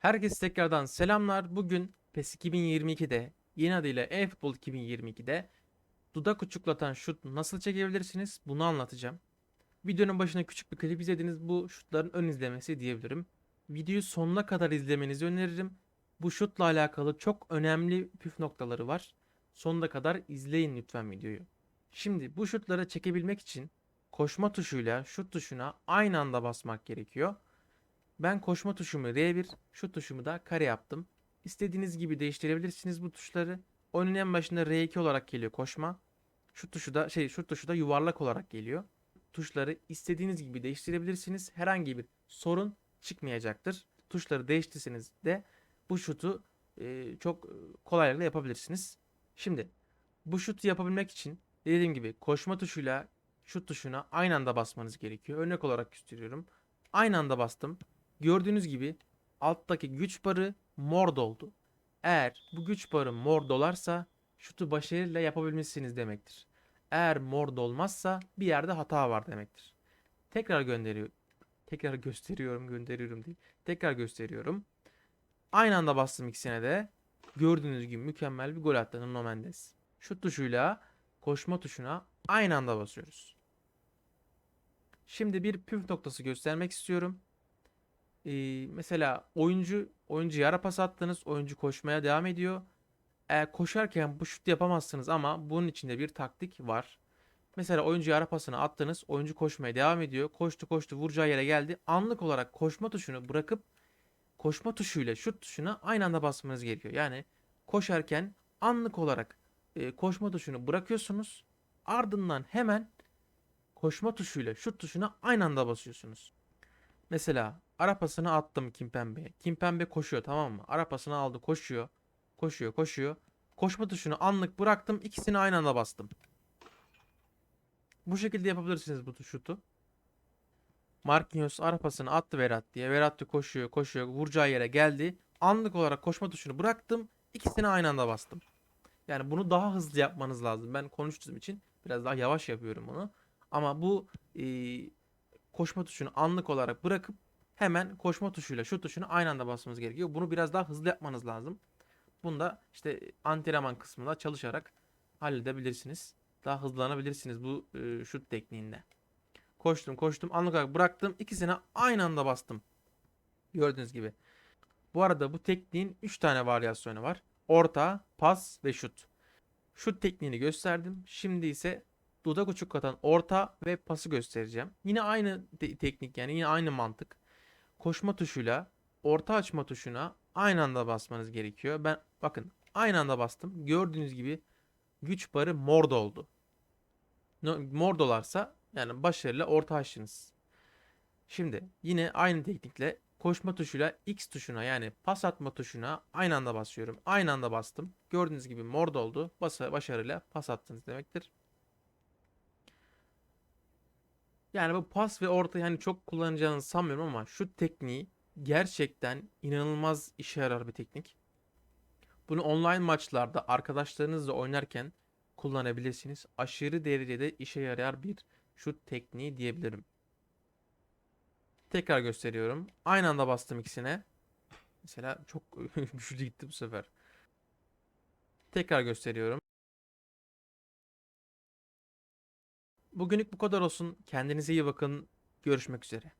Herkese tekrardan selamlar. Bugün PES 2022'de yeni adıyla eFootball 2022'de dudak uçuklatan şut nasıl çekebilirsiniz bunu anlatacağım. Videonun başına küçük bir klip izlediniz. Bu şutların ön izlemesi diyebilirim. Videoyu sonuna kadar izlemenizi öneririm. Bu şutla alakalı çok önemli püf noktaları var. Sonuna kadar izleyin lütfen videoyu. Şimdi bu şutları çekebilmek için koşma tuşuyla şut tuşuna aynı anda basmak gerekiyor. Ben koşma tuşumu R1, şu tuşumu da kare yaptım. İstediğiniz gibi değiştirebilirsiniz bu tuşları. Oyunun en başında R2 olarak geliyor koşma. Şu tuşu da şey şu tuşu da yuvarlak olarak geliyor. Tuşları istediğiniz gibi değiştirebilirsiniz. Herhangi bir sorun çıkmayacaktır. Tuşları değiştirseniz de bu şutu e, çok kolaylıkla yapabilirsiniz. Şimdi bu şutu yapabilmek için dediğim gibi koşma tuşuyla şut tuşuna aynı anda basmanız gerekiyor. Örnek olarak gösteriyorum. Aynı anda bastım. Gördüğünüz gibi alttaki güç barı mor doldu. Eğer bu güç barı mor dolarsa şutu başarıyla yapabilmişsiniz demektir. Eğer mor dolmazsa bir yerde hata var demektir. Tekrar gönderiyor. Tekrar gösteriyorum, gönderiyorum değil. Tekrar gösteriyorum. Aynı anda bastım ikisine de. Gördüğünüz gibi mükemmel bir gol attı Nuno Mendes. Şut tuşuyla koşma tuşuna aynı anda basıyoruz. Şimdi bir püf noktası göstermek istiyorum. Ee, mesela oyuncu oyuncu yara pas attınız. Oyuncu koşmaya devam ediyor. Eğer koşarken bu şut yapamazsınız ama bunun içinde bir taktik var. Mesela oyuncu yara pasını attınız. Oyuncu koşmaya devam ediyor. Koştu koştu vuracağı yere geldi. Anlık olarak koşma tuşunu bırakıp koşma tuşuyla şut tuşuna aynı anda basmanız gerekiyor. Yani koşarken anlık olarak e, koşma tuşunu bırakıyorsunuz. Ardından hemen koşma tuşuyla şut tuşuna aynı anda basıyorsunuz. Mesela arapasını attım Kimpembe'ye. Kimpembe koşuyor tamam mı? Arapasını aldı koşuyor. Koşuyor koşuyor. Koşma tuşunu anlık bıraktım. ikisini aynı anda bastım. Bu şekilde yapabilirsiniz bu şutu. Marquinhos arapasını attı Verratti'ye. Verratti koşuyor koşuyor. Vuracağı yere geldi. Anlık olarak koşma tuşunu bıraktım. ikisini aynı anda bastım. Yani bunu daha hızlı yapmanız lazım. Ben konuştuğum için biraz daha yavaş yapıyorum bunu. Ama bu e, koşma tuşunu anlık olarak bırakıp hemen koşma tuşuyla şu tuşunu aynı anda basmanız gerekiyor. Bunu biraz daha hızlı yapmanız lazım. Bunu da işte antrenman kısmında çalışarak halledebilirsiniz. Daha hızlanabilirsiniz bu e, şut tekniğinde. Koştum koştum anlık olarak bıraktım. ikisine aynı anda bastım. Gördüğünüz gibi. Bu arada bu tekniğin 3 tane varyasyonu var. Orta, pas ve şut. Şut tekniğini gösterdim. Şimdi ise dudak uçuk katan orta ve pası göstereceğim. Yine aynı te- teknik yani yine aynı mantık. Koşma tuşuyla orta açma tuşuna aynı anda basmanız gerekiyor. Ben bakın aynı anda bastım. Gördüğünüz gibi güç barı mor doldu. Mor dolarsa yani başarıyla orta açtınız. Şimdi yine aynı teknikle koşma tuşuyla X tuşuna yani pas atma tuşuna aynı anda basıyorum. Aynı anda bastım. Gördüğünüz gibi mor doldu. Basa, başarıyla pas attınız demektir. Yani bu pas ve orta yani çok kullanacağınızı sanmıyorum ama şu tekniği gerçekten inanılmaz işe yarar bir teknik. Bunu online maçlarda arkadaşlarınızla oynarken kullanabilirsiniz. Aşırı derecede işe yarar bir şut tekniği diyebilirim. Tekrar gösteriyorum. Aynı anda bastım ikisine. Mesela çok güçlü gitti bu sefer. Tekrar gösteriyorum. Bugünlük bu kadar olsun. Kendinize iyi bakın. Görüşmek üzere.